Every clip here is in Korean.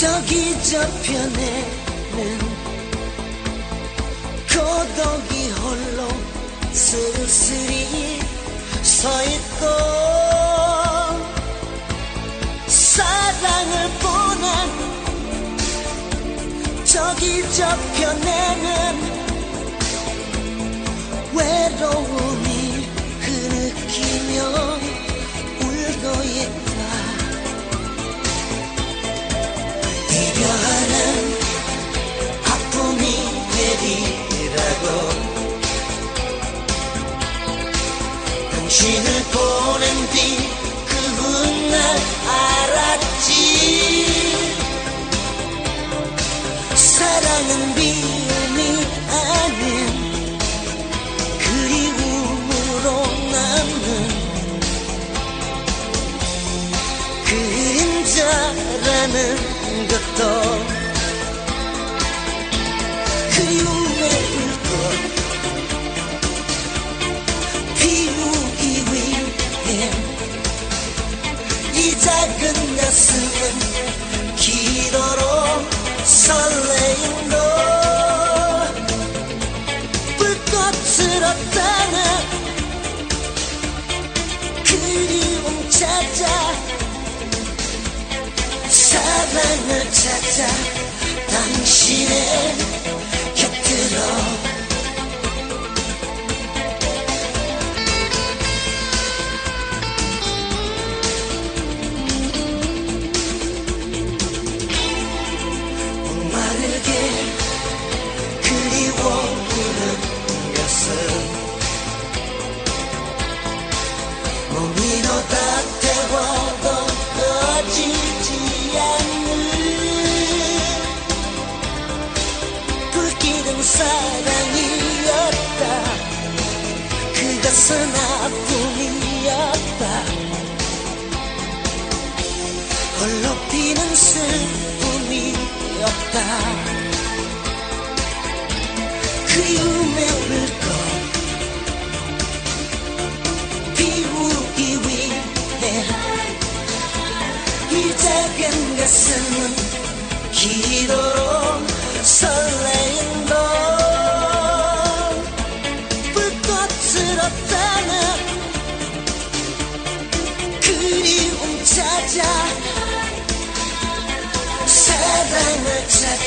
저기 저편에는 고독이 홀로 쓸쓸히 서 있고 사랑을 보낸 저기 저편에는 외로움 내리라고. 당신을 보낸 뒤 그 훗날 알았지. 사랑은 미움이 아닌 그리움으로 남는 그림자라는 것도 그리움 이 작은 가슴은 기도록 설레인 너 불꽃으로 떠나 그리움 찾아 사랑을 찾아 당신의 곁으로 홀로 피는 슬픔이었다. 그리움의 불꽃 피우기 위해 이 작은 가슴은 기도로 설레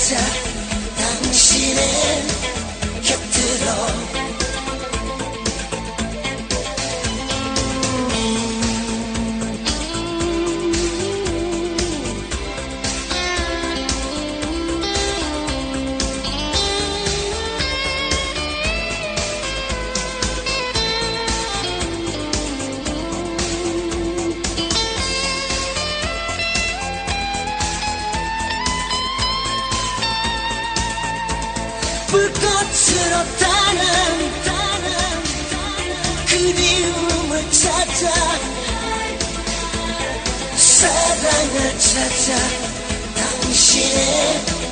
찾아 당신의 곁 불꽃으로 타는 그리움을 찾아 사랑을 찾아 당신의